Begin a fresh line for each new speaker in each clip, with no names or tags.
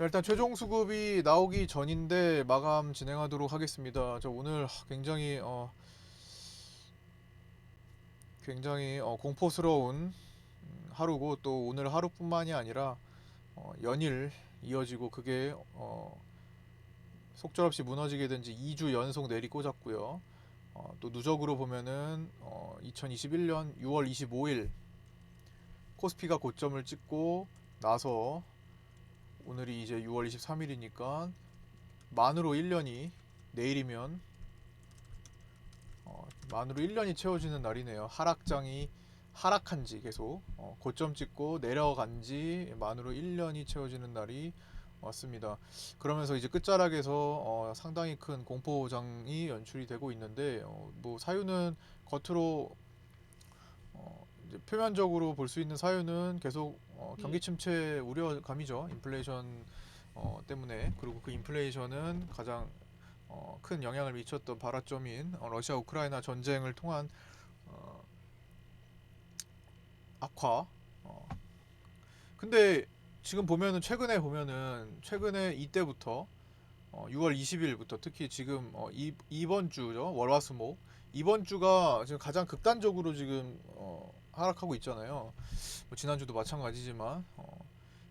자, 일단 최종 수급이 나오기 전인데 마감 진행하도록 하겠습니다. 저 오늘 하, 굉장히 어 굉장히 어, 공포스러운 음, 하루고 또 오늘 하루뿐만이 아니라 어, 연일 이어지고 그게 어, 속절없이 무너지게 된 지 2주 연속 내리 꽂았고요. 어, 또 누적으로 보면은 어, 2021년 6월 25일 코스피가 고점을 찍고 나서 오늘이 이제 6월 23일이니까 만으로 1년이 내일이면 어, 만으로 1년이 채워지는 날이네요. 하락장이 하락한 지 계속 어, 고점 찍고 내려간 지 만으로 1년이 채워지는 날이 왔습니다. 그러면서 이제 끝자락에서 어, 상당히 큰 공포장이 연출이 되고 있는데 어, 뭐 사유는 겉으로 어, 표면적으로 볼 수 있는 사유는 계속 어, 경기 침체 우려감이죠. 인플레이션 어, 때문에 그리고 그 인플레이션은 가장 어, 큰 영향을 미쳤던 발화점인 어, 러시아 우크라이나 전쟁을 통한 어, 악화. 어. 근데 지금 보면은 최근에 보면은 최근에 이때부터 어, 6월 20일부터 특히 지금 어, 이, 이번 주죠 월화수목 이번 주가 지금 가장 극단적으로 지금 어, 하락하고 있잖아요. 뭐 지난주도 마찬가지지만 어,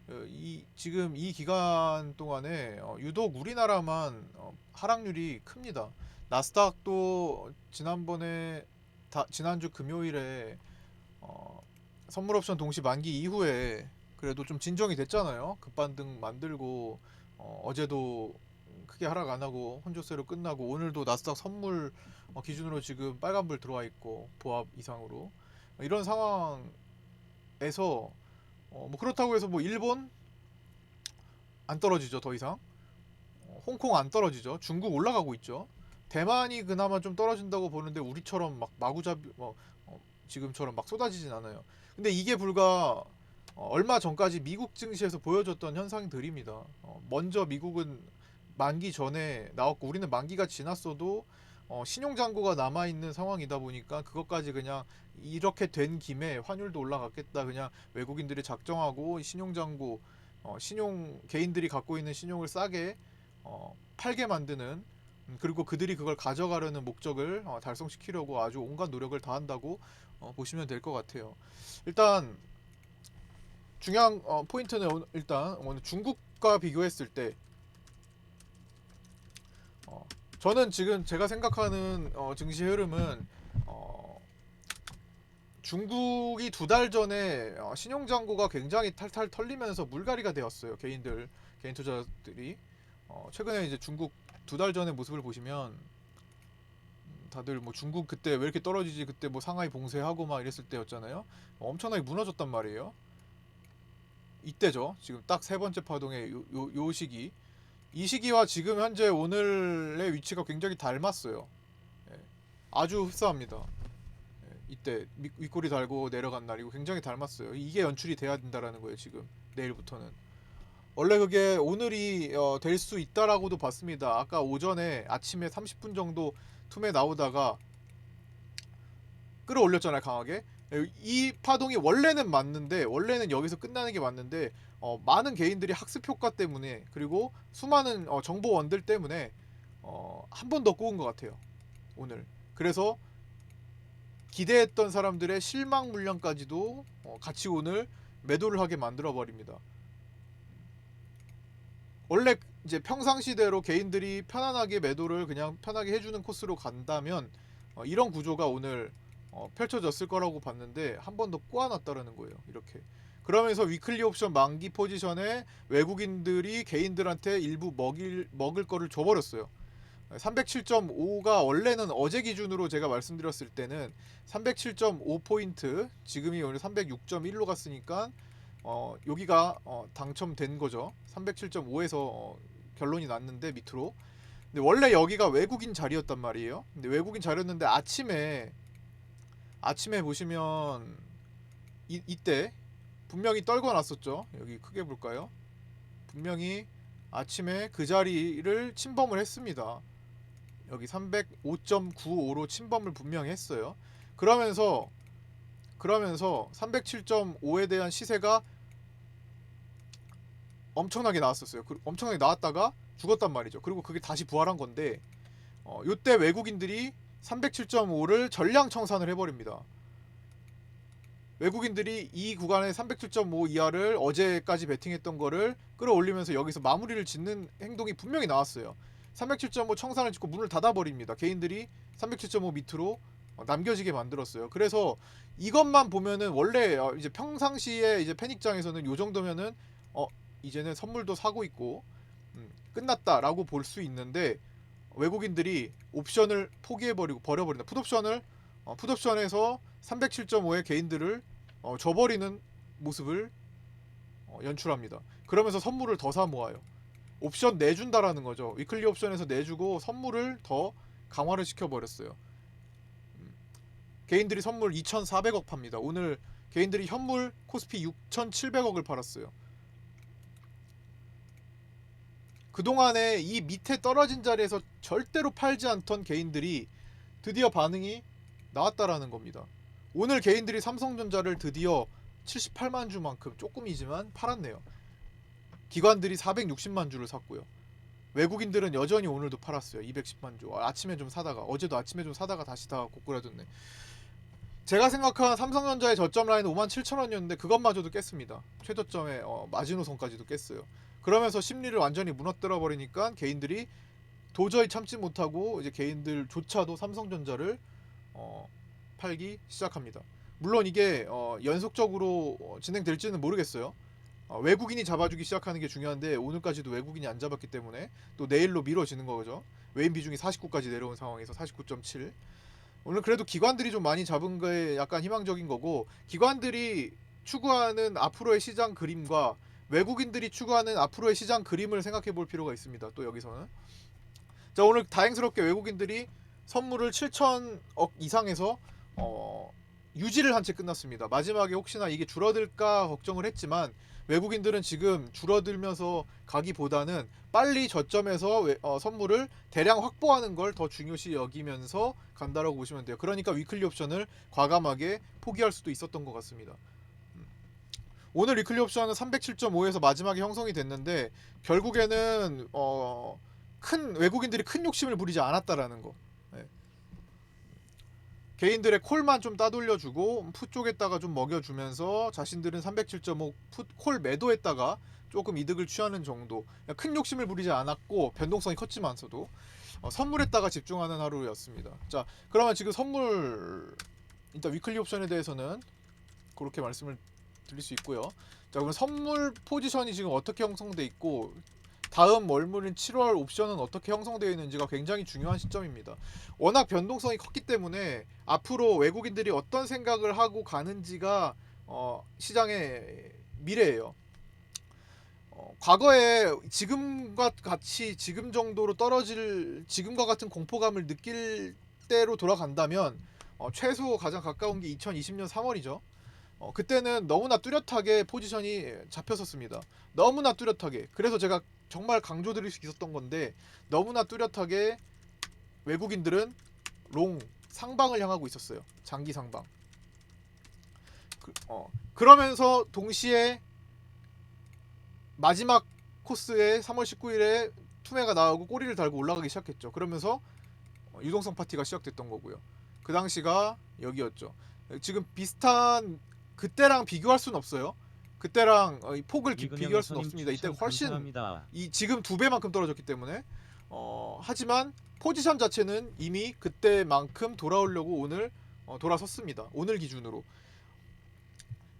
어, 이 지금 이 기간 동안에 어, 유독 우리나라만 어, 하락률이 큽니다. 나스닥도 지난번에 다, 지난주 금요일에 어, 선물 옵션 동시 만기 이후에 그래도 좀 진정이 됐잖아요. 급반등 만들고 어, 어제도 크게 하락 안 하고 혼조세로 끝나고 오늘도 나스닥 선물 어, 기준으로 지금 빨간불 들어와 있고 보합 이상으로 이런 상황에서 어, 뭐 그렇다고 해서 뭐 일본 안 떨어지죠 더 이상. 어, 홍콩 안 떨어지죠. 중국 올라가고 있죠. 대만이 그나마 좀 떨어진다고 보는데 우리처럼 막 마구잡이 뭐, 어, 지금처럼 막 쏟아지진 않아요. 근데 이게 불과 어, 얼마 전까지 미국 증시에서 보여줬던 현상들입니다. 어, 먼저 미국은 만기 전에 나왔고 우리는 만기가 지났어도 어, 신용 잔고가 남아 있는 상황이다 보니까 그것까지 그냥 이렇게 된 김에 환율도 올라갔겠다 그냥 외국인들이 작정하고 신용 잔고 어, 신용 개인들이 갖고 있는 신용을 싸게 어, 팔게 만드는 음, 그리고 그들이 그걸 가져가려는 목적을 어, 달성시키려고 아주 온갖 노력을 다한다고 어, 보시면 될 것 같아요. 일단 중요한 어, 포인트는 일단 오늘 중국과 비교했을 때 어, 저는 지금 제가 생각하는 어, 증시 흐름은 어, 중국이 두 달 전에 어, 신용 잔고가 굉장히 탈탈 털리면서 물갈이가 되었어요. 개인들 개인 투자들이 어, 최근에 이제 중국 두 달 전의 모습을 보시면 음, 다들 뭐 중국 그때 왜 이렇게 떨어지지 그때 뭐 상하이 봉쇄하고 막 이랬을 때였잖아요. 어, 엄청나게 무너졌단 말이에요. 이때죠. 지금 딱 세 번째 파동의 요, 요, 요 시기. 이 시기와 지금 현재 오늘의 위치가 굉장히 닮았어요. 예, 아주 흡사합니다. 예, 이때 미- 윗꼬리 달고 내려간 날이고 굉장히 닮았어요. 이게 연출이 돼야 된다라는 거예요. 지금 내일부터는. 원래 그게 오늘이 어, 될 수 있다라고도 봤습니다. 아까 오전에 아침에 30분 정도 툼에 나오다가 끌어올렸잖아요, 강하게. 예, 이 파동이 원래는 맞는데 원래는 여기서 끝나는 게 맞는데 어, 많은 개인들이 학습 효과 때문에 그리고 수많은 어, 정보원들 때문에 어, 한 번 더 꼬은 것 같아요 오늘. 그래서 기대했던 사람들의 실망 물량까지도 어, 같이 오늘 매도를 하게 만들어 버립니다. 원래 이제 평상시대로 개인들이 편안하게 매도를 그냥 편하게 해주는 코스로 간다면 어, 이런 구조가 오늘 어, 펼쳐졌을 거라고 봤는데 한 번 더 꼬아놨다라는 거예요 이렇게 그러면서 위클리 옵션 만기 포지션에 외국인들이 개인들한테 일부 먹일 먹을 거를 줘버렸어요. 307.5가 원래는 어제 기준으로 제가 말씀드렸을 때는 307.5 포인트 지금이 오늘 306.1로 갔으니까 어, 여기가 어, 당첨된 거죠. 307.5에서 어, 결론이 났는데 밑으로. 근데 원래 여기가 외국인 자리였단 말이에요. 근데 외국인 자리였는데 아침에 아침에 보시면 이, 이때 분명히 떨궈 놨었죠. 여기 크게 볼까요? 분명히 아침에 그 자리를 침범을 했습니다. 여기 305.95로 침범을 분명히 했어요. 그러면서 그러면서 307.5에 대한 시세가 엄청나게 나왔었어요. 그, 엄청나게 나왔다가 죽었단 말이죠. 그리고 그게 다시 부활한 건데 어, 요때 외국인들이 307.5를 전량 청산을 해버립니다. 외국인들이 이 구간의 307.5 이하를 어제까지 베팅했던 거를 끌어올리면서 여기서 마무리를 짓는 행동이 분명히 나왔어요. 307.5 청산을 짓고 문을 닫아버립니다. 개인들이 307.5 밑으로 어, 남겨지게 만들었어요. 그래서 이것만 보면은 원래 어, 이제 평상시에 이제 팬익장에서는 요 정도면은 어 이제는 선물도 사고 있고 음, 끝났다라고 볼 수 있는데 외국인들이 옵션을 포기해버리고 버려버린다. 풋옵션을 어, 풋옵션에서 307.5의 개인들을 어, 줘버리는 모습을 어, 연출합니다. 그러면서 선물을 더 사 모아요. 옵션 내준다라는 거죠. 위클리 옵션에서 내주고 선물을 더 강화를 시켜버렸어요. 음, 개인들이 선물 2,400억 팝니다. 오늘 개인들이 현물 코스피 6,700억을 팔았어요. 그동안에 이 밑에 떨어진 자리에서 절대로 팔지 않던 개인들이 드디어 반응이 나왔다라는 겁니다. 오늘 개인들이 삼성전자를 드디어 78만 주만큼 조금이지만 팔았네요. 기관들이 460만 주를 샀고요. 외국인들은 여전히 오늘도 팔았어요. 210만 주. 아, 아침에 좀 사다가 어제도 아침에 좀 사다가 다시 다 고꾸라졌네. 제가 생각한 삼성전자의 저점 라인은 5만 7천 원이었는데 그것마저도 깼습니다. 최저점의 어, 마지노선까지도 깼어요. 그러면서 심리를 완전히 무너뜨려 버리니까 개인들이 도저히 참지 못하고 이제 개인들조차도 삼성전자를 어, 팔기 시작합니다. 물론 이게 어, 연속적으로 어, 진행될지는 모르겠어요. 어, 외국인이 잡아주기 시작하는 게 중요한데 오늘까지도 외국인이 안 잡았기 때문에 또 내일로 미뤄지는 거죠. 외인 비중이 49까지 내려온 상황에서 49.7. 오늘 그래도 기관들이 좀 많이 잡은 거에 약간 희망적인 거고 기관들이 추구하는 앞으로의 시장 그림과 외국인들이 추구하는 앞으로의 시장 그림을 생각해 볼 필요가 있습니다. 또 여기서는 자 오늘 다행스럽게 외국인들이 선물을 7천억 이상에서 어, 유지를 한 채 끝났습니다. 마지막에 혹시나 이게 줄어들까 걱정을 했지만 외국인들은 지금 줄어들면서 가기보다는 빨리 저점에서 외- 어, 선물을 대량 확보하는 걸 더 중요시 여기면서 간다라고 보시면 돼요. 그러니까 위클리 옵션을 과감하게 포기할 수도 있었던 것 같습니다. 음. 오늘 위클리 옵션은 307.5에서 마지막에 형성이 됐는데 결국에는 어, 큰 외국인들이 큰 욕심을 부리지 않았다라는 거. 네. 개인들의 콜만 좀 따돌려주고 풋 쪽에다가 좀 먹여주면서 자신들은 307.5풋콜 매도했다가 조금 이득을 취하는 정도. 큰 욕심을 부리지 않았고 변동성이 컸지만서도 어, 선물에다가 집중하는 하루였습니다. 자, 그러면 지금 선물 일단 위클리 옵션에 대해서는 그렇게 말씀을 드릴 수 있고요. 자, 그럼 선물 포지션이 지금 어떻게 형성돼 있고 다음 월물인 7월 옵션은 어떻게 형성되어 있는지가 굉장히 중요한 시점입니다. 워낙 변동성이 컸기 때문에 앞으로 외국인들이 어떤 생각을 하고 가는지가 어, 시장의 미래예요. 어, 과거에 지금과 같이 지금 정도로 떨어질 지금과 같은 공포감을 느낄 때로 돌아간다면 어, 최소 가장 가까운 게 2020년 3월이죠. 어, 그때는 너무나 뚜렷하게 포지션이 잡혔었습니다. 너무나 뚜렷하게. 그래서 제가 정말 강조드릴 수 있었던 건데 너무나 뚜렷하게 외국인들은 롱 상방을 향하고 있었어요. 장기 상방. 그, 어, 그러면서 동시에 마지막 코스에 3월 19일에 투매가 나오고 꼬리를 달고 올라가기 시작했죠. 그러면서 어, 유동성 파티가 시작됐던 거고요. 그 당시가 여기였죠. 지금 비슷한 그때랑 비교할 수는 없어요. 그때랑 어, 이 폭을 기- 비교할 수는 없습니다. 이때 훨씬
감사합니다.
이 지금 두 배만큼 떨어졌기 때문에 어, 하지만 포지션 자체는 이미 그때만큼 돌아오려고 오늘 어, 돌아섰습니다. 오늘 기준으로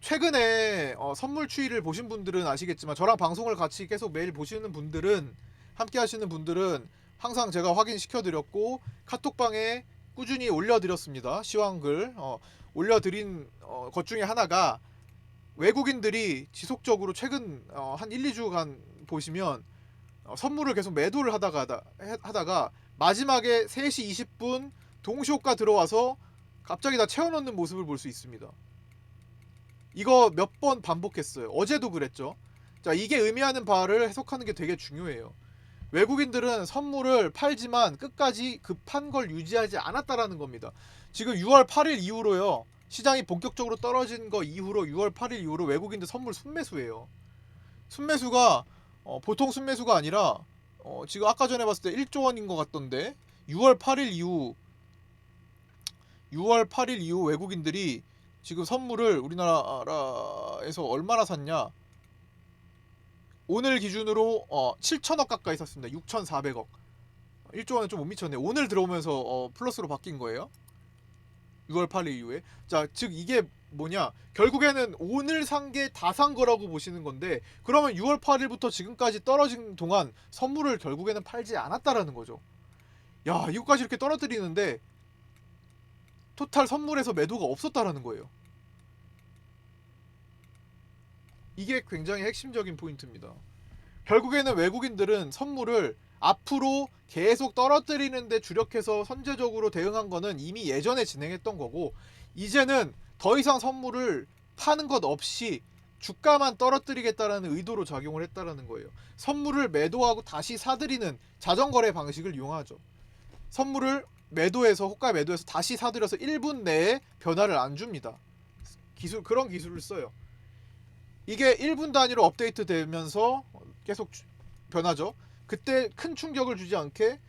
최근에 어, 선물 추이를 보신 분들은 아시겠지만 저랑 방송을 같이 계속 매일 보시는 분들은 함께 하시는 분들은 항상 제가 확인시켜 드렸고 카톡방에 꾸준히 올려 드렸습니다. 시황글 어, 올려드린 어, 것 중에 하나가 외국인들이 지속적으로 최근 어, 한 1, 2주간 보시면 어, 선물을 계속 매도를 하다가 하다가 마지막에 3시 20분 동시호가 들어와서 갑자기 다 채워넣는 모습을 볼 수 있습니다. 이거 몇 번 반복했어요. 어제도 그랬죠. 자, 이게 의미하는 바를 해석하는 게 되게 중요해요. 외국인들은 선물을 팔지만 끝까지 급한 걸 유지하지 않았다라는 겁니다. 지금 6월 8일 이후로요. 시장이 본격적으로 떨어진 거 이후로 6월 8일 이후로 외국인들 선물 순매수예요. 순매수가 어, 보통 순매수가 아니라 어, 지금 아까 전에 봤을 때 1조 원인 것 같던데 6월 8일 이후 6월 8일 이후 외국인들이 지금 선물을 우리나라에서 얼마나 샀냐? 오늘 기준으로 어, 7천억 가까이 샀습니다. 6,400억. 1조 원은 좀 못 미쳤네. 오늘 들어오면서 어, 플러스로 바뀐 거예요. 6월 8일 이후에. 자, 즉 이게 뭐냐? 결국에는 오늘 산 게 다 산 거라고 보시는 건데 그러면 6월 8일부터 지금까지 떨어진 동안 선물을 결국에는 팔지 않았다라는 거죠. 야, 이거까지 이렇게 떨어뜨리는데 토탈 선물에서 매도가 없었다라는 거예요. 이게 굉장히 핵심적인 포인트입니다. 결국에는 외국인들은 선물을 앞으로 계속 떨어뜨리는데 주력해서 선제적으로 대응한 거는 이미 예전에 진행했던 거고 이제는 더 이상 선물을 파는 것 없이 주가만 떨어뜨리겠다라는 의도로 작용을 했다라는 거예요. 선물을 매도하고 다시 사들이는 자전거래 방식을 이용하죠. 선물을 매도해서 호가 매도해서 다시 사들여서 1분 내에 변화를 안 줍니다. 기술 그런 기술을 써요. 이게 1분 단위로 업데이트 되면서 계속 주- 변하죠. 그때 큰 충격을 주지 않게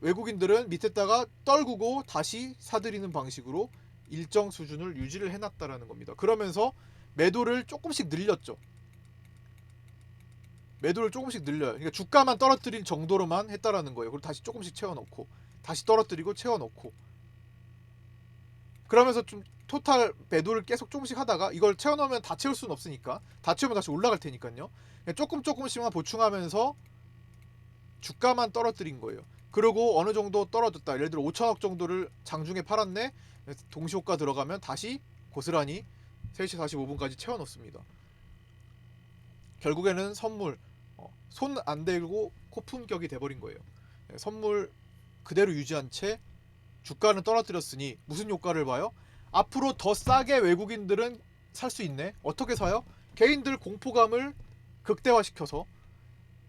외국인들은 밑에다가 떨구고 다시 사들이는 방식으로 일정 수준을 유지를 해놨다라는 겁니다. 그러면서 매도를 조금씩 늘렸죠. 매도를 조금씩 늘려요. 그러니까 주가만 떨어뜨릴 정도로만 했다라는 거예요. 그리고 다시 조금씩 채워넣고 다시 떨어뜨리고 채워넣고 그러면서 좀 토탈 매도를 계속 조금씩 하다가 이걸 채워넣으면 다 채울 수는 없으니까 다 채우면 다시 올라갈 테니까요. 그냥 조금 조금씩만 보충하면서 주가만 떨어뜨린 거예요. 그리고 어느 정도 떨어졌다. 예를 들어 5천억 정도를 장중에 팔았네. 동시 호가 들어가면 다시 고스란히 3시 45분까지 채워 넣습니다. 결국에는 선물 손 안 대고 코품격이 돼버린 거예요. 네, 선물 그대로 유지한 채 주가는 떨어뜨렸으니 무슨 효과를 봐요? 앞으로 더 싸게 외국인들은 살 수 있네. 어떻게 사요? 개인들 공포감을 극대화시켜서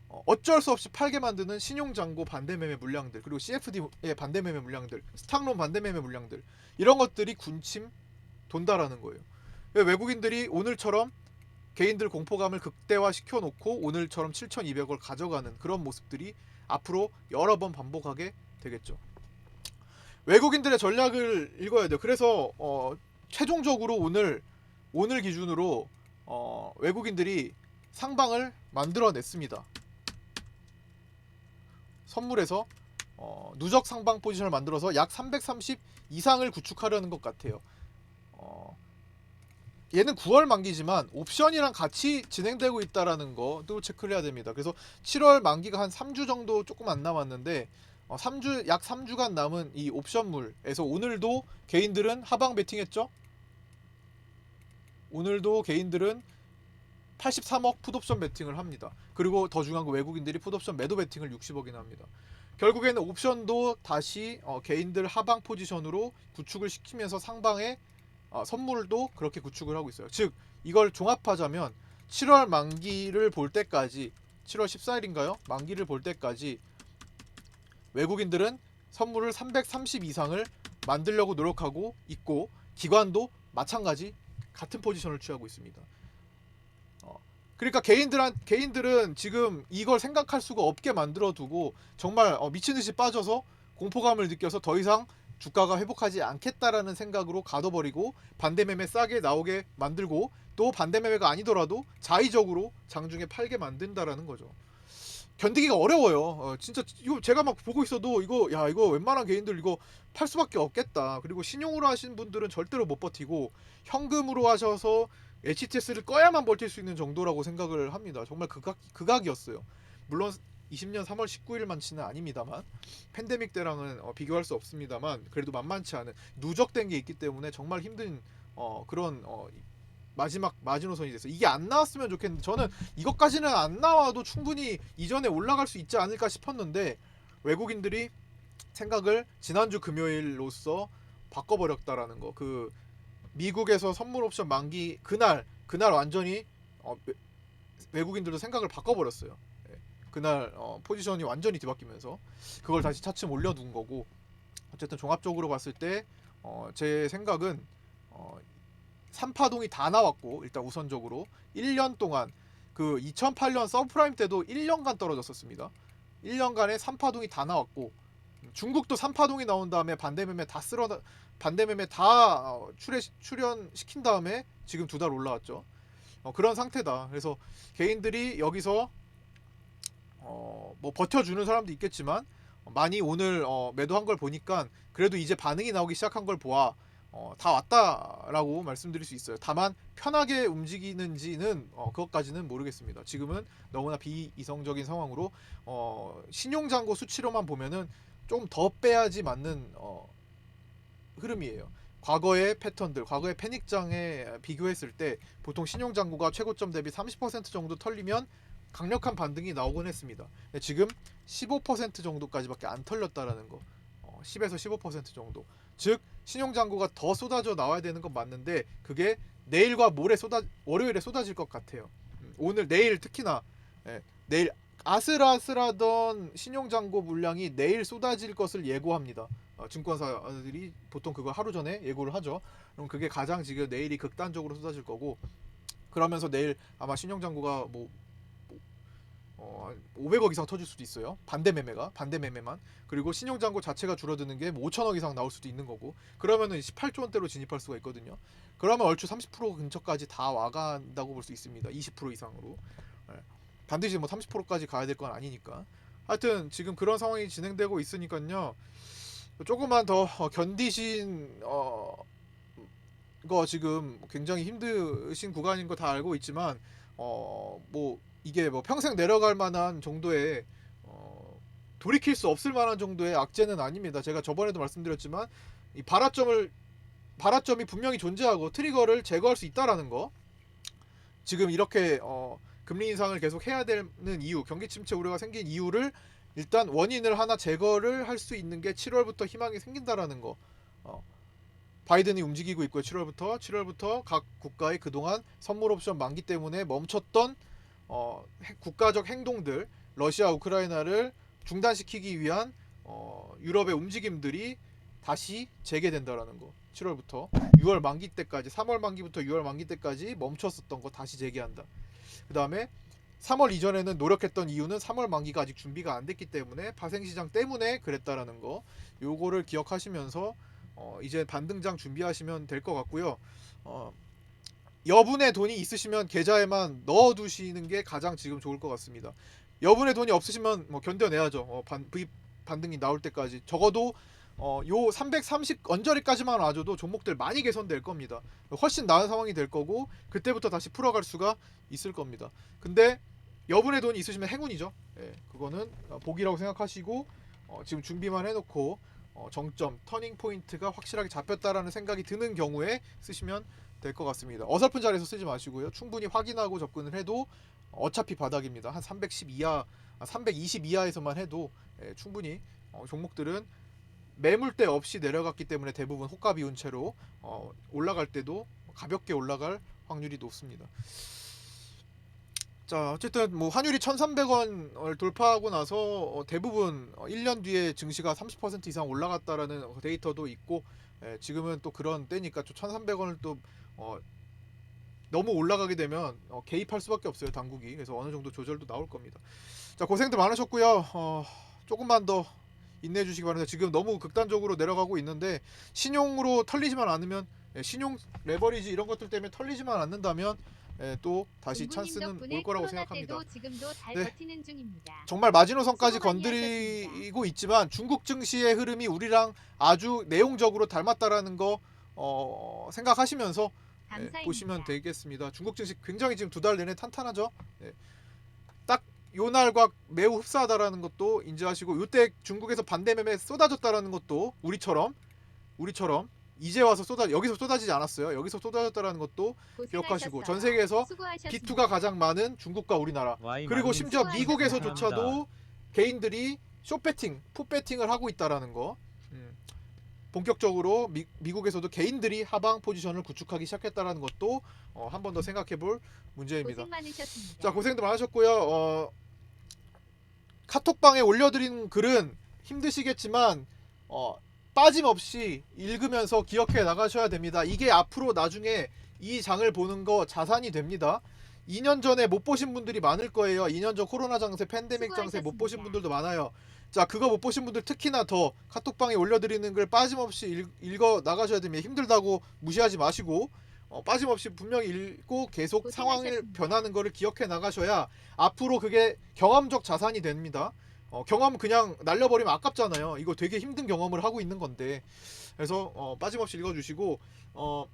어, 어쩔 수 없이 팔게 만드는 신용장고 반대매매 물량들 그리고 CFD의 반대매매 물량들 스탁론 반대매매 물량들 이런 것들이 군침 돈다라는 거예요. 왜 외국인들이 오늘처럼 개인들 공포감을 극대화시켜 놓고 오늘처럼 7,200을 가져가는 그런 모습들이 앞으로 여러 번 반복하게 되겠죠. 외국인들의 전략을 읽어야 돼요. 그래서 어, 최종적으로 오늘 오늘 기준으로 어, 외국인들이 상방을 만들어냈습니다. 선물에서 어, 누적 상방 포지션을 만들어서 약 330 이상을 구축하려는 것 같아요. 어, 얘는 9월 만기지만 옵션이랑 같이 진행되고 있다라는 것도 체크를 해야 됩니다. 그래서 7월 만기가 한 3주 정도 조금 안 남았는데 어, 3주 약 3주간 남은 이 옵션물에서 오늘도 개인들은 하방 베팅했죠. 오늘도 개인들은 83억 풋옵션 베팅을 합니다. 그리고 더 중요한 거 외국인들이 풋옵션 매도 베팅을 60억이나 합니다. 결국에는 옵션도 다시 어, 개인들 하방 포지션으로 구축을 시키면서 상방에 어, 선물도 그렇게 구축을 하고 있어요. 즉 이걸 종합하자면 7월 만기를 볼 때까지 7월 14일인가요? 만기를 볼 때까지 외국인들은 선물을 330 이상을 만들려고 노력하고 있고 기관도 마찬가지 같은 포지션을 취하고 있습니다. 어, 그러니까 개인들한 개인들은 지금 이걸 생각할 수가 없게 만들어 두고 정말 어, 미친 듯이 빠져서 공포감을 느껴서 더 이상 주가가 회복하지 않겠다라는 생각으로 가둬버리고 반대매매 싸게 나오게 만들고 또 반대매매가 아니더라도 자의적으로 장중에 팔게 만든다라는 거죠. 견디기가 어려워요. 어, 진짜 이거 제가 막 보고 있어도 이거 야 이거 웬만한 개인들 이거 팔 수밖에 없겠다. 그리고 신용으로 하신 분들은 절대로 못 버티고 현금으로 하셔서 HTS를 꺼야만 버틸 수 있는 정도라고 생각을 합니다. 정말 극악 극악이었어요. 물론 20년 3월 19일 만치는 아닙니다만 팬데믹 때랑은 어, 비교할 수 없습니다만 그래도 만만치 않은 누적된 게 있기 때문에 정말 힘든 어, 그런 어, 마지막 마지노선이 됐어요. 이게 안 나왔으면 좋겠는데 저는 이것까지는 안 나와도 충분히 이전에 올라갈 수 있지 않을까 싶었는데 외국인들이 생각을 지난주 금요일로서 바꿔버렸다라는 거. 그 미국에서 선물 옵션 만기 그날 그날 완전히 어, 외- 외국인들도 생각을 바꿔버렸어요. 예. 그날 어, 포지션이 완전히 뒤바뀌면서 그걸 다시 차츰 올려둔 거고 어쨌든 종합적으로 봤을 때 어, 제 생각은 어, 3파동이 다 나왔고 일단 우선적으로 1년 동안 그 2008년 서브프라임 때도 1년간 떨어졌었습니다. 1년간에 3파동이 다 나왔고 중국도 3파동이 나온 다음에 반대매매 다 쓸어 반대매매 다 어, 출연 시킨 다음에 지금 두 달 올라왔죠. 어, 그런 상태다. 그래서 개인들이 여기서 어, 뭐 버텨주는 사람도 있겠지만 많이 오늘 어, 매도한 걸 보니까 그래도 이제 반응이 나오기 시작한 걸 보아 어, 다 왔다라고 말씀드릴 수 있어요. 다만 편하게 움직이는지는 어, 그것까지는 모르겠습니다. 지금은 너무나 비이성적인 상황으로 어, 신용잔고 수치로만 보면은 좀 더 빼야지 맞는 어, 흐름이에요. 과거의 패턴들, 과거의 패닉장에 비교했을 때 보통 신용잔고가 최고점 대비 30% 정도 털리면 강력한 반등이 나오곤 했습니다. 지금 15% 정도까지밖에 안 털렸다라는 거. 어, 10에서 15% 정도. 즉 신용잔고가 더 쏟아져 나와야 되는 건 맞는데 그게 내일과 모레 쏟아 월요일에 쏟아질 것 같아요. 음, 오늘 내일 특히나 예, 내일 아슬아슬하던 신용잔고 물량이 내일 쏟아질 것을 예고합니다. 어, 증권사들이 보통 그거 하루 전에 예고를 하죠. 그럼 그게 가장 지금 내일이 극단적으로 쏟아질 거고 그러면서 내일 아마 신용잔고가 뭐 어, 500억 이상 터질 수도 있어요. 반대 매매가 반대 매매만 그리고 신용잔고 자체가 줄어드는 게 뭐 5천억 이상 나올 수도 있는 거고 그러면은 18조 원대로 진입할 수가 있거든요. 그러면 얼추 30% 근처까지 다 와간다고 볼 수 있습니다. 20% 이상으로 예. 반드시 뭐 30%까지 가야 될 건 아니니까. 하여튼 지금 그런 상황이 진행되고 있으니까요. 조금만 더 어, 견디신 어, 거 지금 굉장히 힘드신 구간인 거 다 알고 있지만 어, 뭐 이게 뭐 평생 내려갈 만한 정도의 어, 돌이킬 수 없을 만한 정도의 악재는 아닙니다. 제가 저번에도 말씀드렸지만 이 발화점을 발화점이 분명히 존재하고 트리거를 제거할 수 있다라는 거. 지금 이렇게 어, 금리 인상을 계속 해야 되는 이유, 경기 침체 우려가 생긴 이유를 일단 원인을 하나 제거를 할 수 있는 게 7월부터 희망이 생긴다라는 거. 어, 바이든이 움직이고 있고요. 7월부터 7월부터 각 국가의 그동안 선물 옵션 만기 때문에 멈췄던 어, 해- 국가적 행동들, 러시아 우크라이나를 중단시키기 위한 어, 유럽의 움직임들이 다시 재개된다라는 거. 7월부터 6월 만기 때까지 3월 만기부터 6월 만기 때까지 멈췄었던 거 다시 재개한다. 그다음에 3월 이전에는 노력했던 이유는 3월 만기가 아직 준비가 안 됐기 때문에 파생 시장 때문에 그랬다라는 거. 요거를 기억하시면서 어, 이제 반등장 준비하시면 될 것 같고요. 어, 여분의 돈이 있으시면 계좌에만 넣어두시는 게 가장 지금 좋을 것 같습니다. 여분의 돈이 없으시면 뭐 견뎌내야죠. 어, 반, V 반등이 나올 때까지 적어도 어, 요 330 언저리까지만 와줘도 종목들 많이 개선될 겁니다. 훨씬 나은 상황이 될 거고 그때부터 다시 풀어갈 수가 있을 겁니다. 근데 여분의 돈이 있으시면 행운이죠. 예, 그거는 어, 복이라고 생각하시고 어, 지금 준비만 해놓고 어, 정점 터닝 포인트가 확실하게 잡혔다라는 생각이 드는 경우에 쓰시면 될 것 같습니다. 어설픈 자리에서 쓰지 마시고요. 충분히 확인하고 접근을 해도 어차피 바닥입니다. 한 310 이하, 아, 320 이하에서만 해도 예, 충분히 어, 종목들은 매물대 없이 내려갔기 때문에 대부분 호가 비운 채로 어, 올라갈 때도 가볍게 올라갈 확률이 높습니다. 자, 어쨌든 뭐 환율이 1,300원을 돌파하고 나서 어, 대부분 어, 1년 뒤에 증시가 30% 이상 올라갔다라는 어, 데이터도 있고 예, 지금은 또 그런 때니까 또 1,300원을 또 어, 너무 올라가게 되면 어, 개입할 수밖에 없어요 당국이 그래서 어느 정도 조절도 나올 겁니다. 자 고생들 많으셨고요. 어, 조금만 더 인내해 주시기 바랍니다. 지금 너무 극단적으로 내려가고 있는데 신용으로 털리지만 않으면 예, 신용 레버리지 이런 것들 때문에 털리지만 않는다면 예, 또 다시 찬스는 올 거라고 생각합니다. 네. 정말 마지노선까지 건드리고 있지만 중국 증시의 흐름이 우리랑 아주 내용적으로 닮았다라는 거 어, 생각하시면서 예,
감사입니다.
보시면 되겠습니다. 중국 증시 굉장히 지금 두 달 내내 탄탄하죠. 예. 딱요 날과 매우 흡사하다라는 것도 인지하시고 요때 중국에서 반대 매매 쏟아졌다라는 것도 우리처럼 우리처럼 이제 와서 쏟아 여기서 쏟아지지 않았어요. 여기서 쏟아졌다라는 것도 기억하시고 전. 세계에서
수고하셨습니다.
비투가 가장 많은 중국과 우리나라 그리고 심지어
수고하셨습니다.
미국에서조차도 개인들이 숏배팅, 풋배팅을 하고 있다라는 거. 음. 본격적으로 미, 미국에서도 개인들이 하방 포지션을 구축하기 시작했다라는 것도 어, 한 번 더 생각해볼 문제입니다.
고생 많으셨습니다.
자 고생도 많으셨고요. 어, 카톡방에 올려드린 글은 힘드시겠지만 어, 빠짐없이 읽으면서 기억해 나가셔야 됩니다. 이게 앞으로 나중에 이 장을 보는 거 자산이 됩니다. 2년 전에 못 보신 분들이 많을 거예요. 2년 전 코로나 장세, 팬데믹 장세 못 보신. 분들도 많아요. 자, 그거 못 보신 분들 특히나 더 카톡방에 올려드리는 걸 빠짐없이 읽, 읽어 나가셔야 됩니다. 힘들다고 무시하지 마시고 어, 빠짐없이 분명히 읽고 계속 상황을. 변하는 거를 기억해 나가셔야 앞으로 그게 경험적 자산이 됩니다. 어, 경험 그냥 날려버리면 아깝잖아요. 이거 되게 힘든 경험을 하고 있는 건데 그래서 어, 빠짐없이 읽어주시고 어,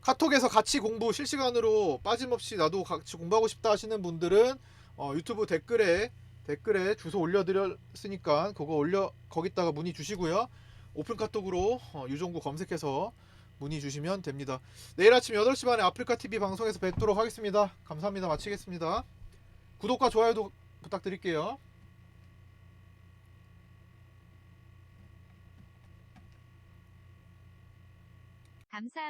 카톡에서 같이 공부 실시간으로 빠짐없이 나도 같이 공부하고 싶다 하시는 분들은 어, 유튜브 댓글에 댓글에 주소 올려드렸으니까 그거 올려 거기다가 문의 주시고요. 오픈 카톡으로 어, 유종구 검색해서 문의 주시면 됩니다. 내일 아침 8시 반에 아프리카 TV 방송에서 뵙도록 하겠습니다. 감사합니다. 마치겠습니다. 구독과 좋아요도 부탁드릴게요.
감사합니다.